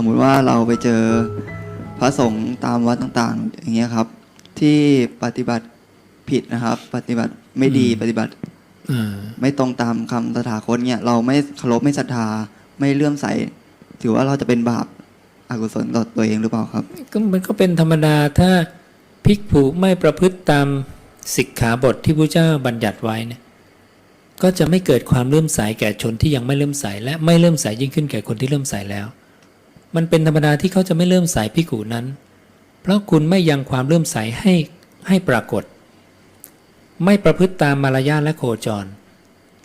สมมุติว่าเราไปเจอพระสงฆ์ตามวัดต่างๆ อย่างเงี้ยครับ ที่ปฏิบัติผิดนะครับ ปฏิบัติไม่ดีอืมปฏิบัติอ่าไม่ตรงตามคำตถาคตเนี่ย เราไม่เคารพไม่ศรัทธาไม่เลื่อมใส ถือว่าเราจะเป็นบาปอกุศลต่อตัวเองหรือเปล่าครับก็มันก็เป็นธรรมดาถ้าภิกษุไม่ประพฤติตามสิกขาบทที่พระเจ้าบัญญัติไว้เนี่ยก็จะไม่เกิดความเลื่อมใสแก่ชนที่ยังไม่เลื่อมใสและไม่เลื่อมใสยิ่งขึ้นแก่คนที่เลื่อมใสแล้ว มันเป็นธรรมดาที่เขาจะไม่เลื่อมใสภิกษุนั้น เพราะคุณไม่ยังความเลื่อมใสให้ให้ปรากฏ ไม่ประพฤติตามมารยาทและโคจร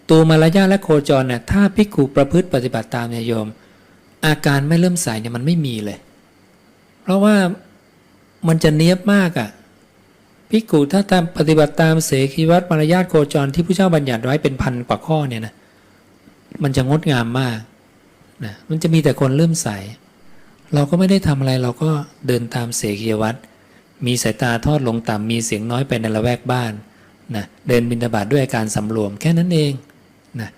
ตัวมารยาทและโคจรเนี่ยถ้าภิกษุประพฤติปฏิบัติตามเนี่ยโยม อาการไม่เลื่อมใสเนี่ยมันไม่มีเลย เพราะว่ามันจะเนียบมากอะ่ะพิกูถ้าตามปฏิบัติตามเสขีวัตรมารยาทโคจรที่พระเจ้าบัญญัติไว้เป็นพันกว่าข้อเนี่ยนะมันจะงดงามมากนะมันจะมีแต่คนเลื่มใส เราก็ไม่ได้ทำอะไรเราก็เดินตามเสขีวัตรมีสายตาทอดลงต่ำมีเสียงน้อยไปในละแวกบ้านนะเดินบิณฑบาตด้วยอาการสำรวมแค่นั้นเองนะ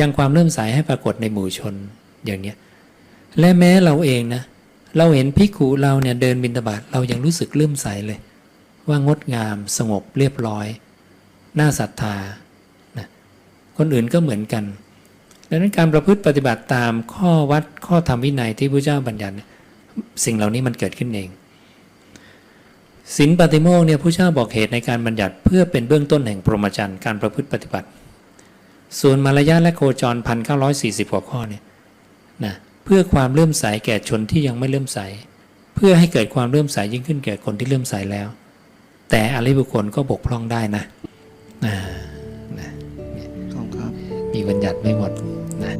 ยังความเลื่อมใสให้ปรากฏในหมู่ชนอย่างเนี้ยและแม้เราเองนะเราเห็นพิกขุเราเนี่ยเดินบินตบาตเรายังรู้สึกเลื่มใสเลย ว่างดงามสงบเรียบร้อย น่าศรัทธานะคนอื่นก็เหมือนกัน ดังนั้นการประพฤติปฏิบัติตามข้อวัดข้อธรรมวินัยที่พระเจ้าบัญญัติสิ่งเหล่านี้มันเกิดขึ้นเองศีลปฏิโมกเนี่ยพระเจ้าบอกเหตุในการบัญญัติ เพื่อเป็นเบื้องต้นแห่งพรหมจรรย์การประพฤติปฏิบัติ ส่วนมารยาทและโคจรพันเก้าร้อยสี่สิบกว่าข้อเนี่ยนะเพื่อความเลื่อมใสแก่ชนที่ยังไม่เลื่อมใส เพื่อให้เกิดความเลื่อมใสยิ่งขึ้นแก่คนที่เลื่อมใสแล้ว แต่อริยบุคคลก็บกพร่องได้นะอ่า มีบัญญัติไม่หมดนะ